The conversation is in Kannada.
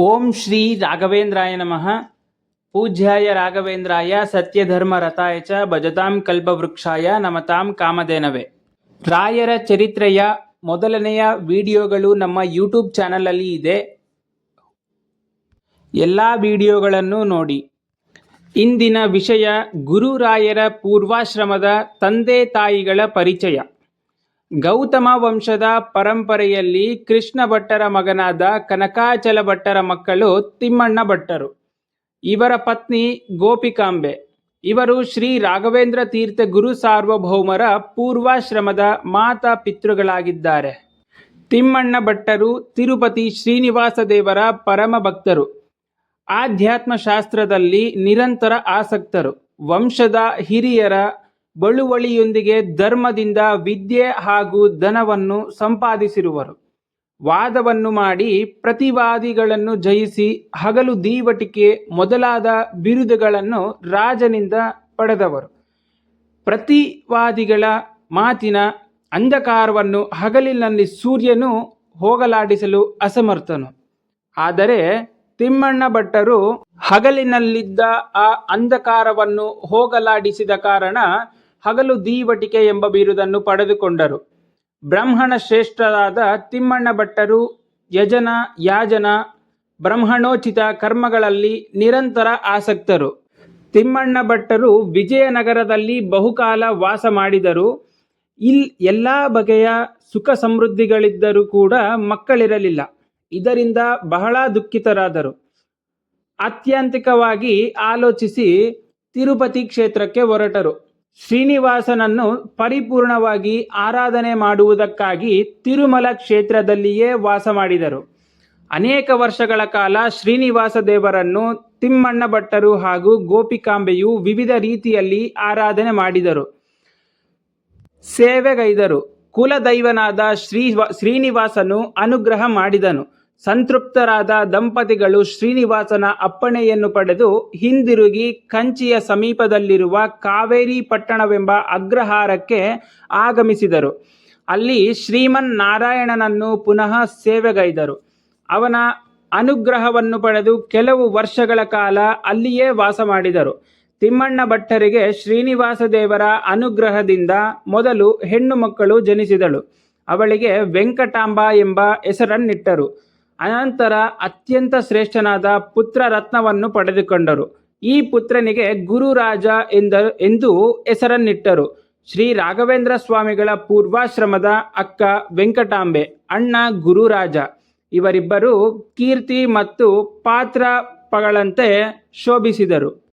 ಓಂ ಶ್ರೀ ರಾಘವೇಂದ್ರಾಯ ನಮಃ. ಪೂಜ್ಯಾಯ ರಾಘವೇಂದ್ರಾಯ, ಸತ್ಯಧರ್ಮ ರಥಾಯ ಚ, ಭಜತಾಂ ಕಲ್ಪವೃಕ್ಷಾಯ, ನಮತಾಂ ಕಾಮಧೇನವೇ. ರಾಯರ ಚರಿತ್ರೆಯ ಮೊದಲನೆಯ ವಿಡಿಯೋಗಳು ನಮ್ಮ ಯೂಟ್ಯೂಬ್ ಚಾನಲಲ್ಲಿ ಇದೆ. ಎಲ್ಲ ವಿಡಿಯೋಗಳನ್ನು ನೋಡಿ. ಇಂದಿನ ವಿಷಯ ಗುರುರಾಯರ ಪೂರ್ವಾಶ್ರಮದ ತಂದೆ ತಾಯಿಗಳ ಪರಿಚಯ. ಗೌತಮ ವಂಶದ ಪರಂಪರೆಯಲ್ಲಿ ಕೃಷ್ಣ ಭಟ್ಟರ ಮಗನಾದ ಕನಕಾಚಲ ಭಟ್ಟರ ಮಕ್ಕಳು ತಿಮ್ಮಣ್ಣ ಭಟ್ಟರು. ಇವರ ಪತ್ನಿ ಗೋಪಿಕಾಂಬೆ. ಇವರು ಶ್ರೀ ರಾಘವೇಂದ್ರ ತೀರ್ಥ ಗುರು ಸಾರ್ವಭೌಮರ ಪೂರ್ವಾಶ್ರಮದ ಮಾತಾ ಪಿತೃಗಳಾಗಿದ್ದಾರೆ. ತಿಮ್ಮಣ್ಣ ಭಟ್ಟರು ತಿರುಪತಿ ಶ್ರೀನಿವಾಸ ದೇವರ ಪರಮ ಭಕ್ತರು. ಆಧ್ಯಾತ್ಮ ಶಾಸ್ತ್ರದಲ್ಲಿ ನಿರಂತರ ಆಸಕ್ತರು. ವಂಶದ ಹಿರಿಯರ ಬಳುವಳಿಯೊಂದಿಗೆ ಧರ್ಮದಿಂದ ವಿದ್ಯೆ ಹಾಗೂ ಧನವನ್ನು ಸಂಪಾದಿಸಿರುವರು. ವಾದವನ್ನು ಮಾಡಿ ಪ್ರತಿವಾದಿಗಳನ್ನು ಜಯಿಸಿ ಹಗಲು ದೀವಟಿಕೆ ಮೊದಲಾದ ಬಿರುದುಗಳನ್ನು ರಾಜನಿಂದ ಪಡೆದವರು. ಪ್ರತಿವಾದಿಗಳ ಮಾತಿನ ಅಂಧಕಾರವನ್ನು ಹಗಲಿನಲ್ಲಿ ಸೂರ್ಯನು ಹೋಗಲಾಡಿಸಲು ಅಸಮರ್ಥನು. ಆದರೆ ತಿಮ್ಮಣ್ಣ ಭಟ್ಟರು ಹಗಲಿನಲ್ಲಿದ್ದ ಆ ಅಂಧಕಾರವನ್ನು ಹೋಗಲಾಡಿಸಿದ ಕಾರಣ ಹಗಲು ದೀವಟಿಕೆ ಎಂಬ ಬಿರುದನ್ನು ಪಡೆದುಕೊಂಡರು. ಬ್ರಾಹ್ಮಣ ಶ್ರೇಷ್ಠರಾದ ತಿಮ್ಮಣ್ಣ ಭಟ್ಟರು ಯಜನ, ಯಾಜನ, ಬ್ರಹ್ಮಣೋಚಿತ ಕರ್ಮಗಳಲ್ಲಿ ನಿರಂತರ ಆಸಕ್ತರು. ತಿಮ್ಮಣ್ಣ ಭಟ್ಟರು ವಿಜಯನಗರದಲ್ಲಿ ಬಹುಕಾಲ ವಾಸ ಮಾಡಿದರು. ಇಲ್ ಎಲ್ಲ ಬಗೆಯ ಸುಖ ಸಮೃದ್ಧಿಗಳಿದ್ದರೂ ಕೂಡ ಮಕ್ಕಳಿರಲಿಲ್ಲ. ಇದರಿಂದ ಬಹಳ ದುಃಖಿತರಾದರು. ಆತ್ಯಂತಿಕವಾಗಿ ಆಲೋಚಿಸಿ ತಿರುಪತಿ ಕ್ಷೇತ್ರಕ್ಕೆ ಹೊರಟರು. ಶ್ರೀನಿವಾಸನನ್ನು ಪರಿಪೂರ್ಣವಾಗಿ ಆರಾಧನೆ ಮಾಡುವುದಕ್ಕಾಗಿ ತಿರುಮಲ ಕ್ಷೇತ್ರದಲ್ಲಿಯೇ ವಾಸ ಮಾಡಿದರು. ಅನೇಕ ವರ್ಷಗಳ ಕಾಲ ಶ್ರೀನಿವಾಸ ದೇವರನ್ನು ತಿಮ್ಮಣ್ಣ ಭಟ್ಟರು ಹಾಗೂ ಗೋಪಿಕಾಂಬೆಯು ವಿವಿಧ ರೀತಿಯಲ್ಲಿ ಆರಾಧನೆ ಮಾಡಿದರು. ಸೇವೆಗೈದರು. ಕುಲದೈವನಾದ ಶ್ರೀ ಶ್ರೀನಿವಾಸನು ಅನುಗ್ರಹ ಮಾಡಿದನು. ಸಂತೃಪ್ತರಾದ ದಂಪತಿಗಳು ಶ್ರೀನಿವಾಸನ ಅಪ್ಪಣೆಯನ್ನು ಪಡೆದು ಹಿಂದಿರುಗಿ ಕಂಚಿಯ ಸಮೀಪದಲ್ಲಿರುವ ಕಾವೇರಿ ಪಟ್ಟಣವೆಂಬ ಅಗ್ರಹಾರಕ್ಕೆ ಆಗಮಿಸಿದರು. ಅಲ್ಲಿ ಶ್ರೀಮನ್ ನಾರಾಯಣನನ್ನು ಪುನಃ ಸೇವೆಗೈದರು. ಅವನ ಅನುಗ್ರಹವನ್ನು ಪಡೆದು ಕೆಲವು ವರ್ಷಗಳ ಕಾಲ ಅಲ್ಲಿಯೇ ವಾಸ ಮಾಡಿದರು ತಿಮ್ಮಣ್ಣ ಭಟ್ಟರಿಗೆ ಶ್ರೀನಿವಾಸ ದೇವರ ಅನುಗ್ರಹದಿಂದ ಮೊದಲು ಹೆಣ್ಣು ಮಕ್ಕಳು ಜನಿಸಿದಳು. ಅವಳಿಗೆ ವೆಂಕಟಾಂಬ ಎಂಬ ಹೆಸರನ್ನಿಟ್ಟರು. ಅನಂತರ ಅತ್ಯಂತ ಶ್ರೇಷ್ಠನಾದ ಪುತ್ರ ರತ್ನವನ್ನು ಪಡೆದುಕೊಂಡರು. ಈ ಪುತ್ರನಿಗೆ ಗುರುರಾಜ ಎಂದ, ಎಂದು ಹೆಸರನ್ನಿಟ್ಟರು. ಶ್ರೀ ರಾಘವೇಂದ್ರ ಸ್ವಾಮಿಗಳ ಪೂರ್ವಾಶ್ರಮದ ಅಕ್ಕ ವೆಂಕಟಾಂಬೆ, ಅಣ್ಣ ಗುರುರಾಜ. ಇವರಿಬ್ಬರು ಕೀರ್ತಿ ಮತ್ತು ಪಾತ್ರಗಳಂತೆ ಶೋಭಿಸಿದರು.